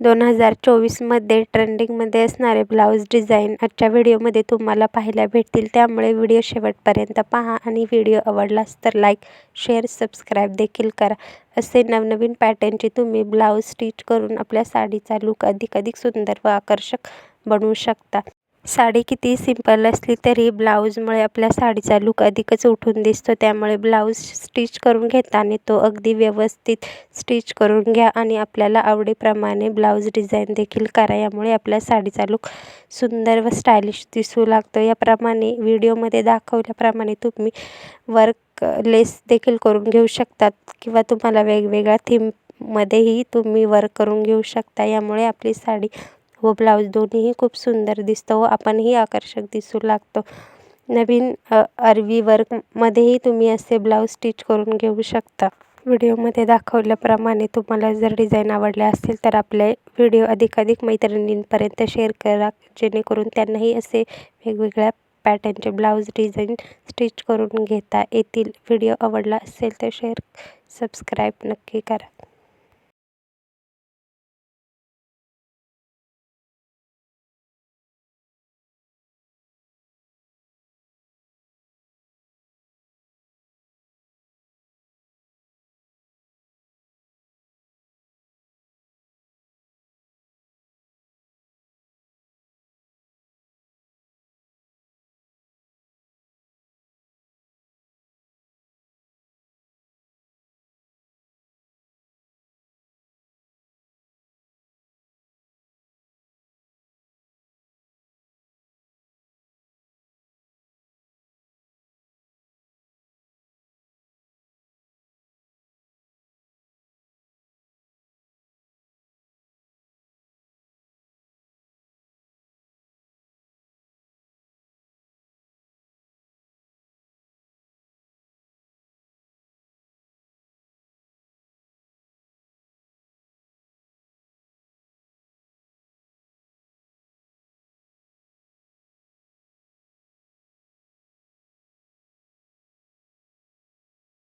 दोन हजार चोवीसमध्ये ट्रेंडिंगमध्ये असणारे ब्लाऊज डिझाईन आजच्या व्हिडिओमध्ये तुम्हाला पाहायला भेटतील. त्यामुळे व्हिडिओ शेवटपर्यंत पहा आणि व्हिडिओ आवडलास तर लाईक शेअर सबस्क्राईब देखील करा. असे नवनवीन पॅटर्नचे तुम्ही ब्लाऊज स्टिच करून आपल्या साडीचा लूक अधिक अधिक सुंदर व आकर्षक बनवू शकता. साडी किती सिंपल असली तरी ब्लाऊजमुळे आपल्या साडीचा लूक अधिकच उठून दिसतो. त्यामुळे ब्लाऊज स्टिच करून घेताना तो अगदी व्यवस्थित स्टिच करून घ्या आणि आपल्याला आवडीप्रमाणे ब्लाऊज डिझाईन देखील करा. यामुळे आपल्या साडीचा लूक सुंदर व स्टायलिश दिसू लागतो. याप्रमाणे व्हिडिओमध्ये दाखवल्याप्रमाणे तुम्ही वर्क लेस देखील करून घेऊ शकतात किंवा तुम्हाला वेगवेगळ्या थीममध्येही तुम्ही वर्क करून घेऊ शकता. यामुळे आपली साडी व ब्लाऊज दोन्हीही खूप सुंदर दिसतं व आपणही आकर्षक दिसू लागतो. नवीन अरवी वर्कमध्येही तुम्ही असे ब्लाऊज स्टिच करून घेऊ शकता. व्हिडिओमध्ये दाखवल्याप्रमाणे तुम्हाला जर डिझाईन आवडल्या असतील तर आपले व्हिडिओ अधिकाधिक मैत्रिणींपर्यंत शेअर करा जेणेकरून त्यांनाही असे वेगवेगळ्या पॅटर्नचे ब्लाऊज डिझाईन स्टिच करून घेता येतील. व्हिडिओ आवडला असेल तर शेअर सबस्क्राईब नक्की करा.